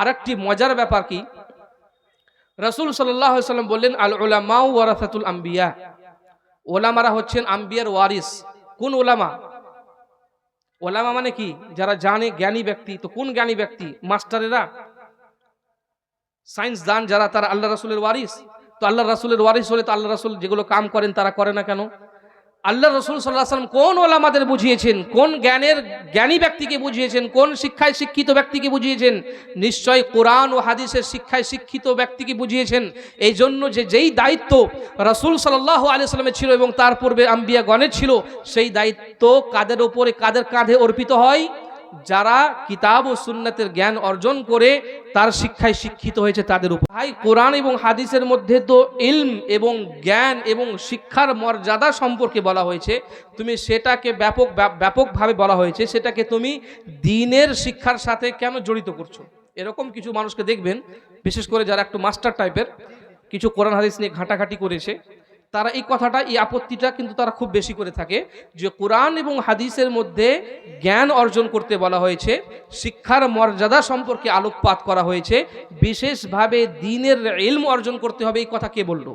আরেকটি মজার ব্যাপার কি? রসুল সাল্লাম বললেন, আল ওলামাউ ওয়ারাসাতুল আম্বিয়া। ওলামারা হচ্ছেন আম্বিয়ার ওয়ারিস। কোন ওলামা? ওলামা মানে কি? যারা জানে, জ্ঞানী ব্যক্তি। তো কোন জ্ঞানী ব্যক্তি? মাস্টারেরা? সায়েন্স দান যারা, তারা আল্লাহ রাসুলের ওয়ারিস। তো আল্লাহ রাসুলের ওয়ারিস হলে তো আল্লাহ রাসুল যেগুলো কাম করেন, তারা করে না কেন? আল্লাহ রসুল সাল্লাহ সাল্লাম কোন ওলামাদের বুঝিয়েছেন? কোন জ্ঞানের জ্ঞানী ব্যক্তিকে বুঝিয়েছেন? কোন শিক্ষায় শিক্ষিত ব্যক্তিকে বুঝিয়েছেন? নিশ্চয় কোরআন ও হাদিসের শিক্ষায় শিক্ষিত ব্যক্তিকে বুঝিয়েছেন। এই জন্য যে যেই দায়িত্ব রসুল সাল্লাহ আলি সাল্লামের ছিল এবং তার পূর্বে আম্বিয়া গণের ছিল, সেই দায়িত্ব কাদের ওপরে কাদের কাঁধে অর্পিত হয়? যারা কিতাব ও সুন্নাতের জ্ঞান অর্জন করে, তার শিক্ষায় শিক্ষিত হয়েছে তাদের উপর। ভাই, কোরআন এবং হাদিসের মধ্যে তো ইলম এবং জ্ঞান এবং শিক্ষার মর্যাদা সম্পর্কে বলা হয়েছে। তুমি সেটাকে ব্যাপক, ব্যাপ- ব্যাপকভাবে বলা হয়েছে। সেটাকে তুমি দিনের শিক্ষার সাথে কেন জড়িত করছ? এরকম কিছু মানুষকে দেখবেন, বিশেষ করে যারা একটু মাস্টার টাইপের, কিছু কোরআন, হাদিস নিয়ে ঘাঁটাঘাঁটি করেছে তারা এই কথাটা, এই আপত্তিটা কিন্তু তারা খুব বেশি করে থাকে যে কোরআন এবং হাদিসের মধ্যে জ্ঞান অর্জন করতে বলা হয়েছে, শিক্ষার মর্যাদা সম্পর্কে আলোকপাত করা হয়েছে, বিশেষভাবে দিনের ইলম অর্জন করতে হবে, এই কথা কে বলল?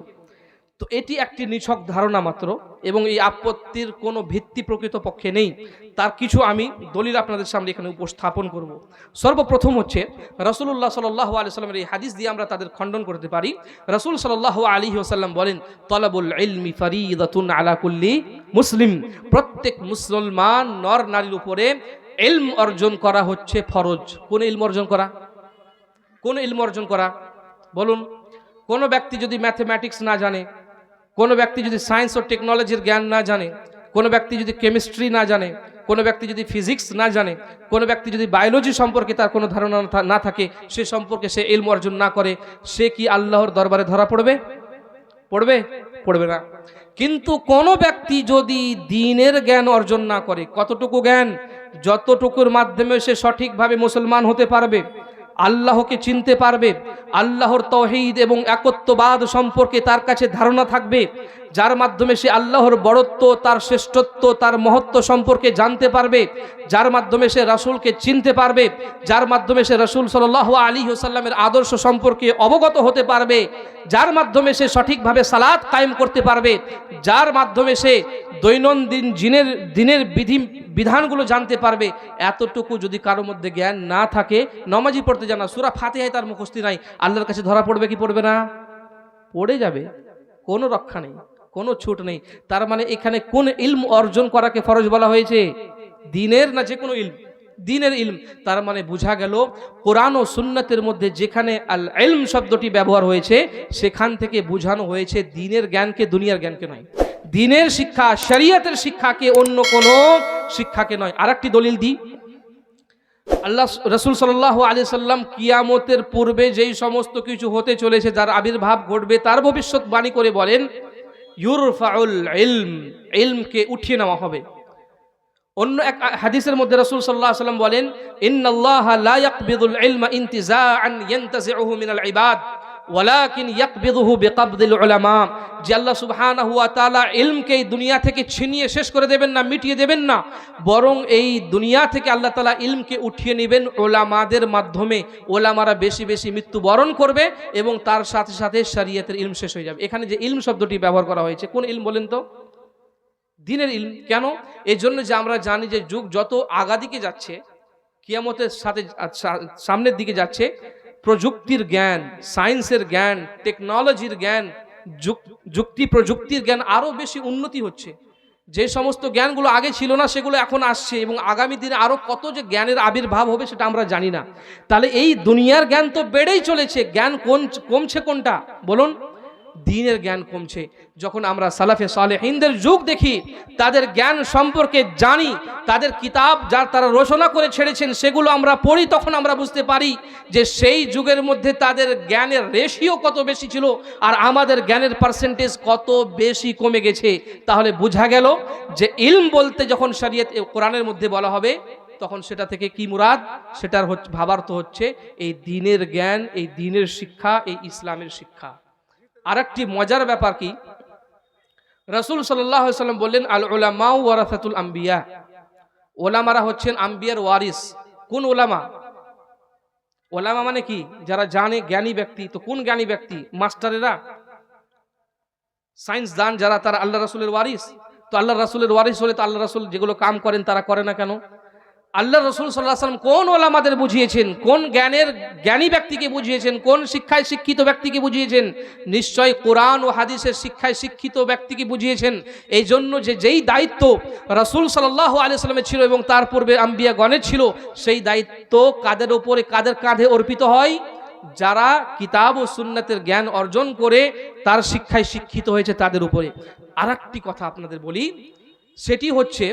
তো এটি একটি নিছক ধারণা মাত্র এবং এই আপত্তির কোনো ভিত্তি প্রকৃত পক্ষে নেই। তার কিছু আমি দলিল আপনাদের সামনে এখানে উপস্থাপন করব। সর্বপ্রথম হচ্ছে রসুল্লাহ সাল্লাহ আলি সাল্লামের এই হাদিস দিয়ে আমরা তাদের খণ্ডন করতে পারি। রসুল সাল্লাহ আলী ওসাল্লাম বলেন, তলাবুল ইলমি ফরিদাতুন আলাকুল্লি মুসলিম। প্রত্যেক মুসলমান নর নারীর উপরে এলম অর্জন করা হচ্ছে ফরজ। কোন ইলম অর্জন করা? কোন ইলম অর্জন করা? বলুন, কোনো ব্যক্তি যদি ম্যাথমেটিক্স না জানে কোনো ব্যক্তি যদি সায়েন্স ও টেকনোলজির জ্ঞান না জানে, কোনো ব্যক্তি যদি কেমিস্ট্রি না জানে, কোনো ব্যক্তি যদি ফিজিক্স না জানে, কোনো ব্যক্তি যদি বায়োলজি সম্পর্কে তার কোনো ধারণা না থাকে, সে সম্পর্কে সে এলম অর্জন না করে, সে কি আল্লাহর দরবারে ধরা পড়বে? পড়বে? পড়বে না। কিন্তু কোনো ব্যক্তি যদি দিনের জ্ঞান অর্জন না করে, কতটুকু জ্ঞান? যতটুকুর মাধ্যমে সে সঠিকভাবে মুসলমান হতে পারবে আল্লাহকে চিনতে পারবে আল্লাহর তহিদ এবং একত্ববাদ সম্পর্কে তার কাছে ধারণা থাকবে। যার মাধ্যমে সে আল্লাহর বড়ত্ব, তার শ্রেষ্ঠত্ব, তার মহত্ব সম্পর্কে জানতে পারবে, যার মাধ্যমে সে রাসূলকে চিনতে পারবে, যার মাধ্যমে সে রাসূল সাল্লাহ আলী হোসাল্লামের আদর্শ সম্পর্কে অবগত হতে পারবে, যার মাধ্যমে সে সঠিকভাবে সালাদ কায়েম করতে পারবে, যার মাধ্যমে সে দৈনন্দিন জিনের, দিনের বিধি, বিধানগুলো জানতে পারবে। এতটুকু যদি কারোর মধ্যে জ্ঞান না থাকে, নমাজি পড়তে জানা সুরা ফাতেহায় তার মুখস্থি নাই, আল্লাহর কাছে ধরা পড়বে কি পড়বে না? পড়ে যাবে, কোনো রক্ষা নেই। কোনো ছুট নেই। তার মানে এখানে কোন ইলম অর্জন করাকে ফরজ বলা হয়েছে? দিনের না যে কোনো ইলম? দিনের ইলম। তার মানে বোঝা গেল, কোরআন ও সুন্নাতের মধ্যে যেখানে আল ইলম শব্দটি ব্যবহার হয়েছে, সেখান থেকে বোঝানো হয়েছে দিনের জ্ঞানকে দুনিয়ার জ্ঞানকে নয়। দিনের শিক্ষা শরিয়তের শিক্ষাকে অন্য কোনো শিক্ষাকে নয়। আরেকটি দলিল দিই। আল্লাহ রসুল সাল্লাহ আলি সাল্লাম কিয়ামতের পূর্বে যেই সমস্ত কিছু হতে চলেছে, যার আবির্ভাব ঘটবে, তার ভবিষ্যৎবাণী করে বলেন ইউরফাউল ইলম, ইলমকে উঠিয়ে নেওয়া হবে। অন্য এক হাদিসের মধ্যে রসুল সাল্লাহ সাল্লাম বলেন, ইন্নাল্লাহ লা ইয়াকবিদুল ইলমা ইনতিজাআন, ইয়ানতাজিউহু মিনাল ইবাদ। ওয়ালাকিন ইয়াকবিদুহু বিকাবদিল উলামা। যে আল্লাহ সুবহানাহু ওয়া তাআলা ইলমকে এই দুনিয়া থেকে ছিনিয়ে শেষ করে দেবেন না, মিটিয়ে দেবেন না, বরং এই দুনিয়া থেকে আল্লাহ তাআলা ইলমকে উঠিয়ে নেবেন ওলামাদের মাধ্যমে। ওলামারা বেশি বেশি মৃত্যুবরণ করবে এবং তার সাথে সাথে শরীয়তের ইলম শেষ হয়ে যাবে। এখানে যে ইলম শব্দটি ব্যবহার করা হয়েছে, কোন ইলম বলেন তো? দিনের ইলম। কেন? এই জন্য যে আমরা জানি যে যুগ যত আগাদিকে যাচ্ছে, কিয়ামতের সাথে সামনের দিকে যাচ্ছে প্রযুক্তির জ্ঞান, সায়েন্সের জ্ঞান, টেকনোলজির জ্ঞান, যুক- যুক্তি প্রযুক্তির জ্ঞান আরও বেশি উন্নতি হচ্ছে। যে সমস্ত জ্ঞানগুলো আগে ছিল না, সেগুলো এখন আসছে এবং আগামী দিনে আরও কত যে জ্ঞানের আবির্ভাব হবে সেটা আমরা জানি না। তাহলে এই দুনিয়ার জ্ঞান তো বেড়েই চলেছে। জ্ঞান কোন, কমছে কোনটা? বলুন। দিনের জ্ঞান কমছে। যখন আমরা সালাফে সালেহিনদের যুগ দেখি, তাদের জ্ঞান সম্পর্কে জানি, তাদের কিতাব যার তারা রচনা করে ছেড়েছেন, সেগুলো আমরা পড়ি, তখন আমরা বুঝতে পারি যে সেই যুগের মধ্যে তাদের জ্ঞানের রেশিও কত বেশি ছিল আর আমাদের জ্ঞানের পার্সেন্টেজ কত বেশি কমে গেছে। তাহলে বোঝা গেল যে ইলম বলতে যখন শরীয়ত কোরআনের মধ্যে বলা হবে, তখন সেটা থেকে কি মুরাদ? সেটার ভাবার্থ হচ্ছে, এই দিনের জ্ঞান, এই দিনের শিক্ষা, এই ইসলামের শিক্ষা। আরেকটি মজার ব্যাপার কি? রসুল সাল্লাহ সাল্লাম বললেন আল ওলামাউ ওয়ারাসাতুল আম্বিয়া। ওলামারা হচ্ছেন আম্বিয়ার ওয়ারিস। কোন ওলামা? ওলামা মানে কি? যারা জানে, জ্ঞানী ব্যক্তি। তো কোন জ্ঞানী ব্যক্তি? মাস্টারেরা? সায়েন্স দান যারা, তারা আল্লাহ রাসুলের ওয়ারিস। তো আল্লাহ রাসুলের ওয়ারিস হলে তো আল্লাহ রাসুল যেগুলো কাম করেন, তারা করে না কেন? আল্লাহ রসুল সাল্লাহ সাল্লাম কোন ওলামাদের বুঝিয়েছেন? কোন জ্ঞানের জ্ঞানী ব্যক্তিকে বুঝিয়েছেন? কোন শিক্ষায় শিক্ষিত ব্যক্তিকে বুঝিয়েছেন? নিশ্চয় কোরআন ও হাদিসের শিক্ষায় শিক্ষিত ব্যক্তিকে বুঝিয়েছেন। এই জন্য যে যেই দায়িত্ব রসুল সাল্লাহ আলি সাল্লামের ছিল এবং তার পূর্বে আম্বিয়া গণের ছিল, সেই দায়িত্ব কাদের ওপরে কাদের কাঁধে অর্পিত হয়? যারা কিতাব ও সুন্নাতের জ্ঞান অর্জন করে তার শিক্ষায় শিক্ষিত হয়েছে তাদের উপরে। আর কথা আপনাদের বলি, সেটি হচ্ছে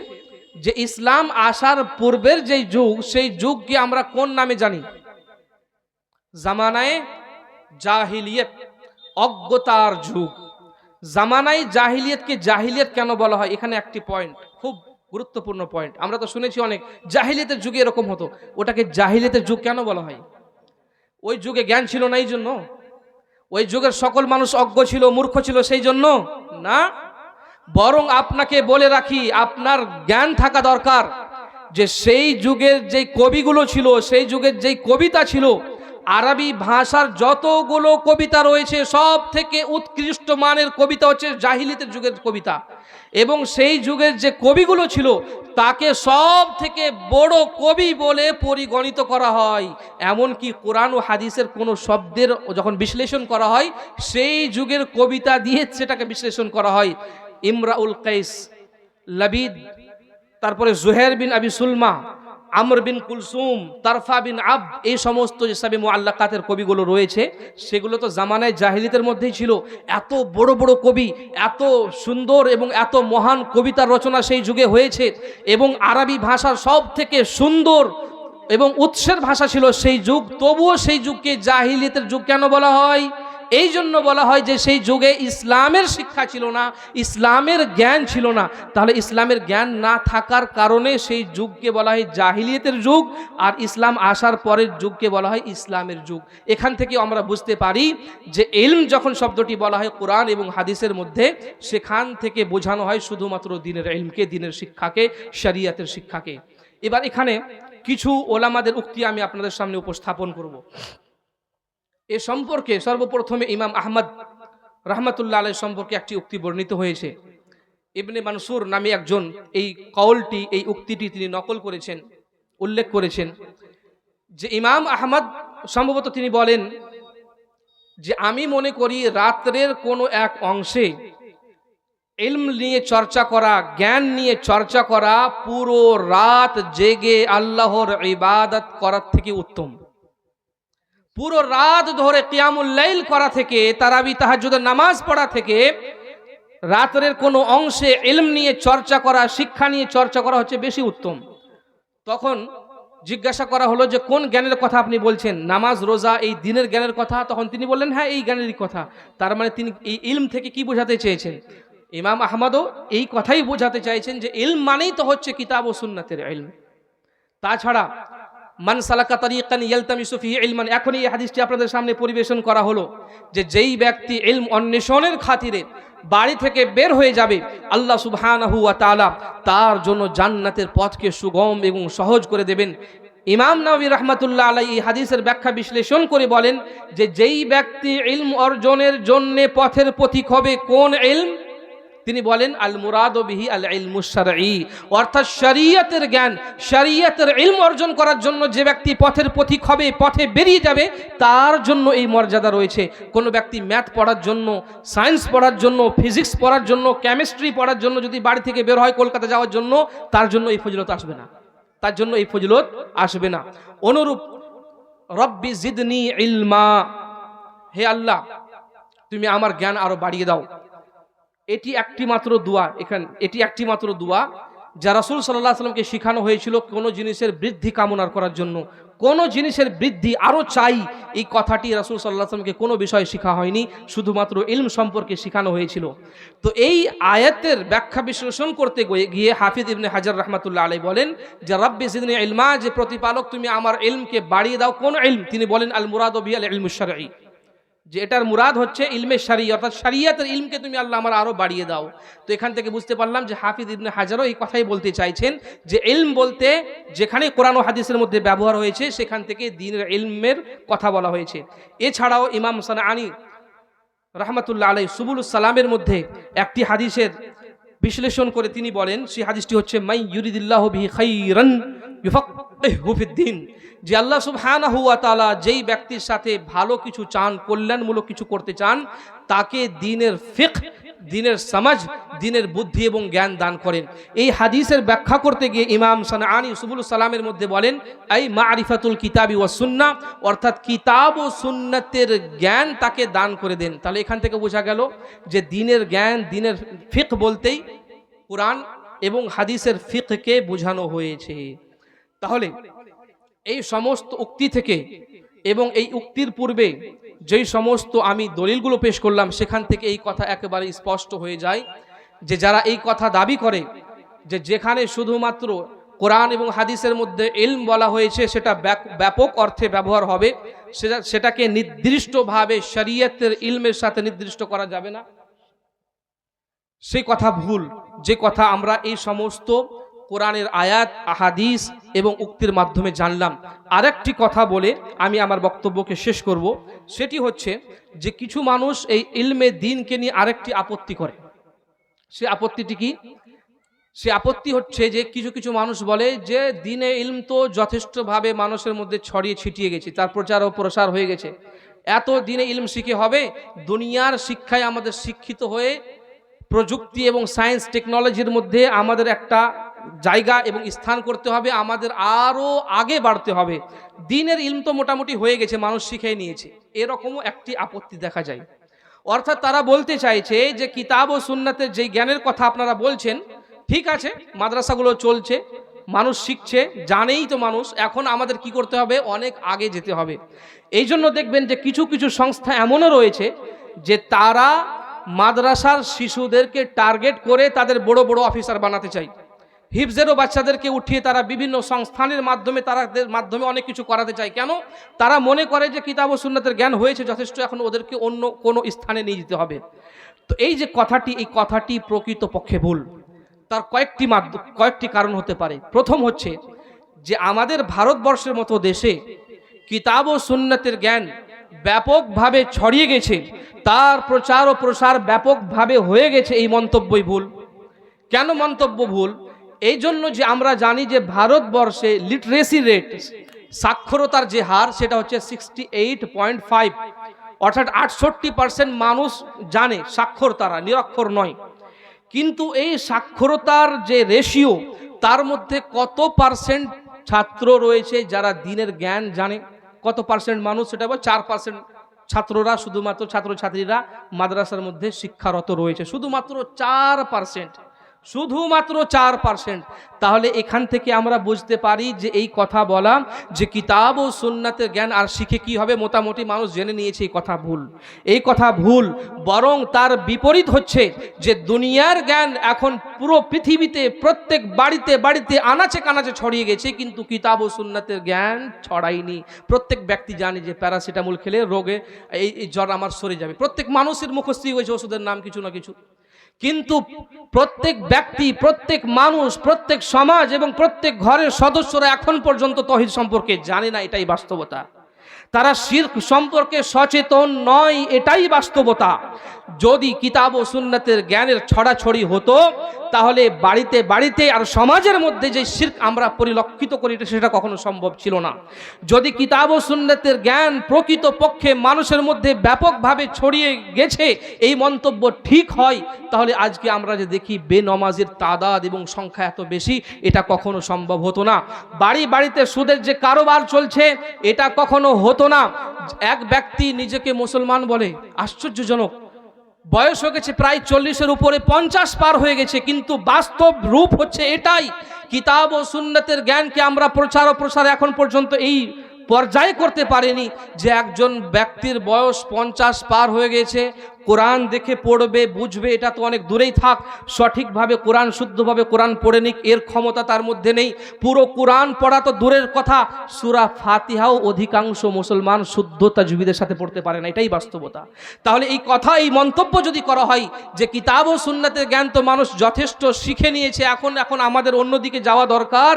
যে ইসলাম আসার পূর্বের যে যুগ, সেই যুগকে আমরা কোন নামে জানি? জামানায় জাহিলিয়ত, অজ্ঞতার যুগ। জামানায় জাহিলিয়তকে জাহিলিয়ত কেন বলা হয়? এখানে একটি পয়েন্ট খুব গুরুত্বপূর্ণ পয়েন্ট আমরা তো শুনেছি অনেক, জাহিলিয়তের যুগে এরকম হতো। ওটাকে জাহিলিয়তের যুগ কেন বলা হয়? ওই যুগে জ্ঞান ছিল না এই জন্য? ওই যুগের সকল মানুষ অজ্ঞ ছিল, মূর্খ ছিল সেই জন্য? না। বরং আপনাকে বলে রাখি, আপনার জ্ঞান থাকা দরকার যে সেই যুগের যেই কবিগুলো ছিল, সেই যুগের যেই কবিতা ছিল, আরবি ভাষার যতগুলো কবিতা রয়েছে সব থেকে উৎকৃষ্ট মানের কবিতা হচ্ছে জাহিলিতের যুগের কবিতা। এবং সেই যুগের যে কবিগুলো ছিল, তাকে সব থেকে বড় কবি বলে পরিগণিত করা হয়। এমনকি কোরআন ও হাদিসের কোনো শব্দের যখন বিশ্লেষণ করা হয়, সেই যুগের কবিতা দিয়ে সেটাকে বিশ্লেষণ করা হয়। ইমরাউল কাইস, লাবিদ, তারপরে জুহের বিন আবি সুলমা, আমর বিন কুলসুম, তারফা বিন আব, এই সমস্ত যেসব মোয়াল্লাকাতের কবিগুলো রয়েছে, সেগুলো তো জামানায় জাহিলিতের মধ্যেই ছিল। এত বড় বড় কবি, এত সুন্দর এবং এত মহান কবিতার রচনা সেই যুগে হয়েছে এবং আরবি ভাষার সব থেকে সুন্দর এবং উৎসের ভাষা ছিল সেই যুগ। তবুও সেই যুগকে জাহিলিতের যুগ কেন বলা হয়? এই জন্য বলা হয় যে সেই যুগে ইসলামের শিক্ষা ছিল না, ইসলামের জ্ঞান ছিল না। তাহলে ইসলামের জ্ঞান না থাকার কারণে সেই যুগকে বলা হয় জাহিলিয়তের যুগ আর ইসলাম আসার পরের যুগকে বলা হয় ইসলামের যুগ। এখান থেকে আমরা বুঝতে পারি যে এলম যখন শব্দটি বলা হয় কোরআন এবং হাদিসের মধ্যে, সেখান থেকে বোঝানো হয় শুধুমাত্র দিনের এলমকে দিনের শিক্ষাকে, শরিয়াতের শিক্ষাকে। এবার এখানে কিছু ওলামাদের উক্তি আমি আপনাদের সামনে উপস্থাপন করব। এ সম্পর্কে সর্বপ্রথমে ইমাম আহমদ রহমতুল্লাহ আলাই সম্পর্কে একটি উক্তি বর্ণিত হয়েছে। ইবনে মানসুর নামে একজন এই কওলটি, এই উক্তিটি তিনি নকল করেছেন, উল্লেখ করেছেন। যে ইমাম আহমদ সম্ভবত তিনি বলেন যে আমি মনে করি রাত্রের কোনো এক অংশে ইলম নিয়ে চর্চা করা, জ্ঞান নিয়ে চর্চা করা পুরো রাত জেগে আল্লাহর ইবাদত করার থেকে উত্তম। পুরো রাত ধরে কিয়ামুল্লাইল করা থেকে, তারাবি তাহাজুদের নামাজ পড়া থেকে, রাতের কোনো অংশে এলম নিয়ে চর্চা করা, শিক্ষা নিয়ে চর্চা করা হচ্ছে বেশি উত্তম। তখন জিজ্ঞাসা করা হলো যে, কোন জ্ঞানের কথা আপনি বলছেন? নামাজ, রোজা, এই দিনের জ্ঞানের কথা? তখন তিনি বললেন হ্যাঁ এই জ্ঞানেরই কথা। তার মানে তিনি এই ইলম থেকে কি বোঝাতে চেয়েছেন? ইমাম আহমদও এই কথাই বোঝাতে চাইছেন যে, ইলম মানেই তো হচ্ছে কিতাব ও সুন্নাতের ইলম। তাছাড়া মান সালাকা তারিকান ইয়ালতামিসু ফি ইলমান। এখন এই হাদিসটি আপনাদের সামনে পরিবেশন করা হলো যে যেই ব্যক্তি ইলম অন্বেষণের খাতিরে বাড়ি থেকে বের হয়ে যাবে, আল্লাহ সুবহানাহু ওয়া তাআলা তার জন্য জান্নাতের পথকে সুগম এবং সহজ করে দেবেন। ইমাম নবী রহমতুল্লাহ আলাই এই হাদিসের ব্যাখ্যা বিশ্লেষণ করে বলেন যে যেই ব্যক্তি ইলম অর্জনের জন্যে পথের পথিক হবে কোন ইলম? তিনি বলেন, আল মুরাদ বিহি আল ইলমুসারি অর্থাৎ শরিয়তের জ্ঞান, শরিয়তের ইলম অর্জন করার জন্য যে ব্যক্তি পথের পথিক হবে, পথে বেরিয়ে যাবে, তার জন্য এই মর্যাদা রয়েছে। কোনো ব্যক্তি ম্যাথ পড়ার জন্য, সায়েন্স পড়ার জন্য, ফিজিক্স পড়ার জন্য, কেমিস্ট্রি পড়ার জন্য যদি বাড়ি থেকে বের হয় কলকাতা যাওয়ার জন্য, তার জন্য এই ফজিলত আসবে না। তার জন্য এই ফজিলত আসবে না। অনুরূপ, রব্বি জিদনি ইলমা। হে আল্লাহ, তুমি আমার জ্ঞান আরও বাড়িয়ে দাও। এটি একটি মাত্র দোয়া, এখানে এটি একটি মাত্র দোয়া যা রাসুল সাল্লাহ সাল্লামকে শেখানো হয়েছিল কোনো জিনিসের বৃদ্ধি কামনার করার জন্য। কোনো জিনিসের বৃদ্ধি আরও চাই, এই কথাটি রাসুল সাল্লাহ সাল্লামকে কোনো বিষয়ে শেখা হয়নি, শুধুমাত্র ইলম সম্পর্কে শেখানো হয়েছিল। তো এই আয়াতের ব্যাখ্যা বিশ্লেষণ করতে গিয়ে হাফিজ ইবনে হাজার রহমাতুল্লাহ আলাই বলেন যে, রব্বি সিদিন ইলমা যে প্রতিপালক, তুমি আমার ইলমকে বাড়িয়ে দাও। কোন ইলম? তিনি বলেন আল মুরাদ বিয়াল ইলমুসারি যে এটার মুরাদ হচ্ছে ইলমে শারি, অর্থাৎ শারিয়াতের ইলমকে তুমি আল্লাহ আমার আরও বাড়িয়ে দাও। তো এখান থেকে বুঝতে পারলাম যে হাফিজ ইবনে হাজারও এই কথাই বলতে চাইছেন যে ইলম বলতে যেখানে কোরআন ও হাদিসের মধ্যে ব্যবহার হয়েছে, সেখান থেকে দিনের ইলমের কথা বলা হয়েছে। এছাড়াও ইমাম সানাআনি রহমতুল্লাহ আলাই সুবুল সালামের মধ্যে একটি হাদিসের বিশ্লেষণ করে তিনি বলেন, সেই হাদিসটি হচ্ছে মাই ইউরিদিল্লাহ বিহি খাইরান ইউফাক্কিহু ফিদ্দিন যে আল্লাহ সুবহানাহু ওয়া তাআলা যেই ব্যক্তির সাথে ভালো কিছু চান, কল্যাণমূলক কিছু করতে চান, তাকে দিনের ফিকহ, দিনের সমাজ, দিনের বুদ্ধি এবং জ্ঞান দান করেন। এই হাদিসের ব্যাখ্যা করতে গিয়ে ইমাম সানাআনি সুবুল সালামের মধ্যে বলেন এই মারিফাতুল কিতাবি ও সুন্না অর্থাৎ কিতাব ও সুন্নাতের জ্ঞান তাকে দান করে দেন। তাহলে এখান থেকে বোঝা গেল যে দিনের জ্ঞান, দিনের ফিক বলতেই কোরআন এবং হাদিসের ফিককে বোঝানো হয়েছে। তাহলে এই সমস্ত উক্তি থেকে এবং এই উক্তির পূর্বে যেই সমস্ত আমি দলিলগুলো পেশ করলাম, সেখান থেকে এই কথা একেবারে স্পষ্ট হয়ে যায় যে যারা এই কথা দাবি করে যে যেখানে শুধুমাত্র কোরআন এবং হাদিসের মধ্যে ইলম বলা হয়েছে, সেটা ব্যাপক অর্থে ব্যবহার হবে, সেটা, সেটাকে নির্দিষ্টভাবে শরীয়তের ইলমের সাথে নির্দিষ্ট করা যাবে না। সেই কথা ভুল। যে কথা আমরা এই সমস্ত কোরআনের আয়াত, আহাদিস এবং উক্তির মাধ্যমে জানলাম। আরেকটি কথা বলে আমি আমার বক্তব্যকে শেষ করব। সেটি হচ্ছে যে কিছু মানুষ এই ইলমে দিনকে নিয়ে আরেকটি আপত্তি করে। সে আপত্তিটি কি? সে আপত্তি হচ্ছে যে কিছু কিছু মানুষ বলে যে দিনে ইলম তো যথেষ্টভাবে মানুষের মধ্যে ছড়িয়ে ছিটিয়ে গেছে, তার প্রচার ও প্রসার হয়ে গেছে। এত দিনে ইলম শিখে হবে? দুনিয়ার শিক্ষায় আমাদের শিক্ষিত হয়ে প্রযুক্তি এবং সায়েন্স টেকনোলজির মধ্যে আমাদের একটা জায়গা এবং স্থান করতে হবে, আমাদের আরও আগে বাড়তে হবে। দিনের ইলম তো মোটামুটি হয়ে গেছে, মানুষ শিখে নিয়েছে। এরকমও একটি আপত্তি দেখা যায়। অর্থাৎ তারা বলতে চাইছে যে, কিতাব ও সুন্নাতের যেই জ্ঞানের কথা আপনারা বলছেন, ঠিক আছে, মাদ্রাসাগুলো চলছে, মানুষ শিখছে, জানেই তো মানুষ, এখন আমাদের কি করতে হবে? অনেক আগে যেতে হবে। এই জন্য দেখবেন যে, কিছু কিছু সংস্থা এমনও রয়েছে যে, তারা মাদ্রাসার শিশুদেরকে টার্গেট করে তাদের বড় বড় অফিসার বানাতে চায়। হিফজেরও বাচ্চাদেরকে উঠিয়ে তারা বিভিন্ন সংস্থানের মাধ্যমে, তারাদের মাধ্যমে অনেক কিছু করাতে চায়। কেন? তারা মনে করে যে কিতাব ও সুন্নাতের জ্ঞান হয়েছে, যথেষ্ট এখন ওদেরকে অন্য কোনো স্থানে নিয়ে যেতে হবে। তো এই যে কথাটি, এই কথাটি প্রকৃত পক্ষে ভুল। তার কয়েকটি মাধ্যম কয়েকটি কারণ হতে পারে। প্রথম হচ্ছে যে আমাদের ভারতবর্ষের মতো দেশে কিতাব ও সুন্নাতের জ্ঞান ব্যাপকভাবে ছড়িয়ে গেছে, তার প্রচার ও প্রসার ব্যাপকভাবে হয়ে গেছে এই মন্তব্যই ভুল। কেন মন্তব্য ভুল? এই জন্য যে আমরা জানি যে ভারতবর্ষে লিটারেসি রেট সাক্ষরতার যে হার, সেটা হচ্ছে সিক্সটি এইট পয়েন্ট ফাইভ অর্থাৎ আটষট্টি পার্সেন্ট মানুষ জানে সাক্ষর তারা নিরক্ষর নয়। কিন্তু এই সাক্ষরতার যে রেশিও তার মধ্যে কত পার্সেন্ট ছাত্র রয়েছে যারা দিনের জ্ঞান জানে? কত পার্সেন্ট মানুষ? সেটা চার পার্সেন্ট ছাত্ররা, শুধুমাত্র ছাত্রছাত্রীরা মাদ্রাসার মধ্যে শিক্ষারত রয়েছে। শুধুমাত্র চার পার্সেন্ট শুধুমাত্র চার পার্সেন্ট তাহলে এখান থেকে আমরা বুঝতে পারি যে এই কথা বলা, যে কিতাব ও সুন্নাতের জ্ঞান আর শিখে কি হবে মোটামুটি মানুষ জেনে নিয়েছে এই কথা ভুল। এই কথা ভুল বরং তার বিপরীত হচ্ছে যে দুনিয়ার জ্ঞান এখন পুরো পৃথিবীতে, প্রত্যেক বাড়িতে বাড়িতে আনাচে কানাচে ছড়িয়ে গেছে, কিন্তু কিতাব ও সুন্নাতের জ্ঞান ছড়ায়নি। প্রত্যেক ব্যক্তি জানে যে প্যারাসিটামল খেলে রোগে এই এই জ্বর আমার সরে যাবে। প্রত্যেক মানুষের মুখস্থি হয়েছে ওষুধের নাম কিছু না কিছু। কিন্তু প্রত্যেক ব্যক্তি, প্রত্যেক মানুষ, প্রত্যেক সমাজ এবং প্রত্যেক ঘরের সদস্যরা এখন পর্যন্ত তহিদ সম্পর্কে জানে না, এটাই বাস্তবতা। তারা শির্ক সম্পর্কে সচেতন নয়, এটাই বাস্তবতা। যদি কিতাব ও সুন্নাতের জ্ঞানের ছড়াছড়ি হতো, তাহলে বাড়িতে বাড়িতে আর সমাজের মধ্যে যে শির্ক আমরা পরিলক্ষিত করি সেটা কখনো সম্ভব ছিল না। যদি কিতাব ও সুন্নাতের জ্ঞান প্রকৃত পক্ষে মানুষের মধ্যে ব্যাপকভাবে ছড়িয়ে গেছে, এই মন্তব্য ঠিক হয়, তাহলে আজকে আমরা যে দেখি বেনমাজের তাদাদ এবং সংখ্যা এত বেশি, এটা কখনো সম্ভব হতো না। বাড়ি বাড়িতে সুদের যে কারোবার চলছে, এটা কখনো হতো না। এক ব্যক্তি নিজেকে মুসলমান বলে, আশ্চর্যজনক। বয়স হয়ে গেছে প্রায় চল্লিশের উপরে, পঞ্চাশ পার হয়ে গেছে, কিন্তু বাস্তব রূপ হচ্ছে এটাই। কিতাব ও সুন্নতের জ্ঞানকে আমরা প্রচার ও প্রসার এখন পর্যন্ত এই পর্যায়ে করতে পারেনি যে একজন ব্যক্তির বয়স পঞ্চাশ পার হয়ে গেছে, কোরআন দেখে পড়বে, বুঝবে, এটা তো অনেক দূরেই থাক, সঠিকভাবে কোরআন, শুদ্ধভাবে কোরআন পড়ে নিক, এর ক্ষমতা তার মধ্যে নেই, পুরো কোরআন পড়া তো দূরের কথা, সুরা ফাতিহাও অধিকাংশ মুসলমান শুদ্ধ তাজবিদের সাথে পড়তে পারে না, এটাই বাস্তবতা। তাহলে এই কথা, এই মন্তব্য যদি করা হয় যে কিতাব ও সুন্নাতের জ্ঞান তো মানুষ যথেষ্ট শিখে নিয়েছে, এখন এখন আমাদের অন্যদিকে যাওয়া দরকার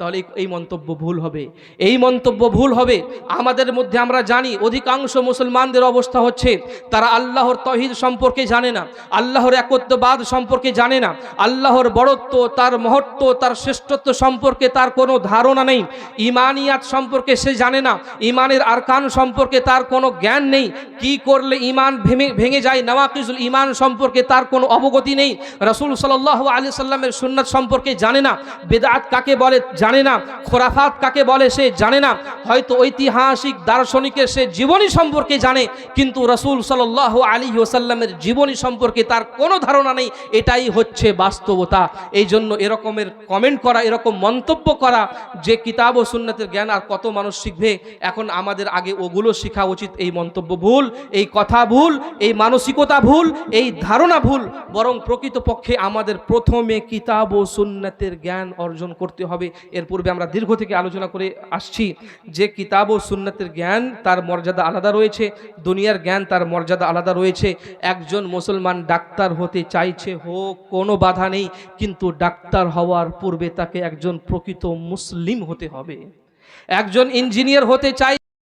তাহলে এই- মন্তব্য ভুল হবে। এই মন্তব্য ভুল হবে। আমাদের মধ্যে আমরা জানি, অধিকাংশ মুসলমানদের অবস্থা হচ্ছে, তারা আল্লাহর তহিদ সম্পর্কে জানে না, আল্লাহর একত্ববাদ সম্পর্কে জানে না, আল্লাহর বড়ত্ব, তার মহত্ব, তার শ্রেষ্ঠত্ব সম্পর্কে তার কোনো ধারণা নেই, ইমানিয়াত সম্পর্কে সে জানে না, ইমানের আরকান সম্পর্কে তার কোনো জ্ঞান নেই, কি করলে ইমান ভেঙে ভেঙে যায়, নওয়াকিজুল ইমান সম্পর্কে তার কোনো অবগতি নেই, রসুল সাল্লাহ আলি সাল্লামের সুন্নাত সম্পর্কে জানে না, বেদাত কাকে বলে জানে না। খোরাফাত কাকে বলে সে জানে না। হয়তো ঐতিহাসিক দার্শনিকের সে জীবনী সম্পর্কে জানে, কিন্তু রসুল সাল্লাহ আলী ওসাল্লামের জীবনী সম্পর্কে তার কোনো ধারণা নেই। এটাই হচ্ছে বাস্তবতা। এই জন্য এরকমের কমেন্ট করা, এরকম মন্তব্য করা, যে কিতাব ও সুন্নাতের জ্ঞান আর কত মানুষ শিখবে, এখন আমাদের আগে ওগুলো শেখা উচিত। এই মন্তব্য ভুল, এই কথা ভুল, এই মানসিকতা ভুল, এই ধারণা ভুল, বরং প্রকৃতপক্ষে আমাদের প্রথমে কিতাব ও সুন্নাতের জ্ঞান অর্জন করতে হবে। এর পূর্বে আমরা দীর্ঘ থেকে আলোচনা করে আসছি যে কিতাব ও সুন্নাতের জ্ঞান তার মর্যাদা আলাদা রয়েছে, দুনিয়ার জ্ঞান তার মর্যাদা আলাদা রয়েছে। একজন মুসলমান ডাক্তার হতে চাইছে হোক, কোনো বাধা নেই, কিন্তু ডাক্তার হওয়ার পূর্বে তাকে একজন প্রকৃত মুসলিম হতে হবে। একজন ইঞ্জিনিয়ার হতে চাই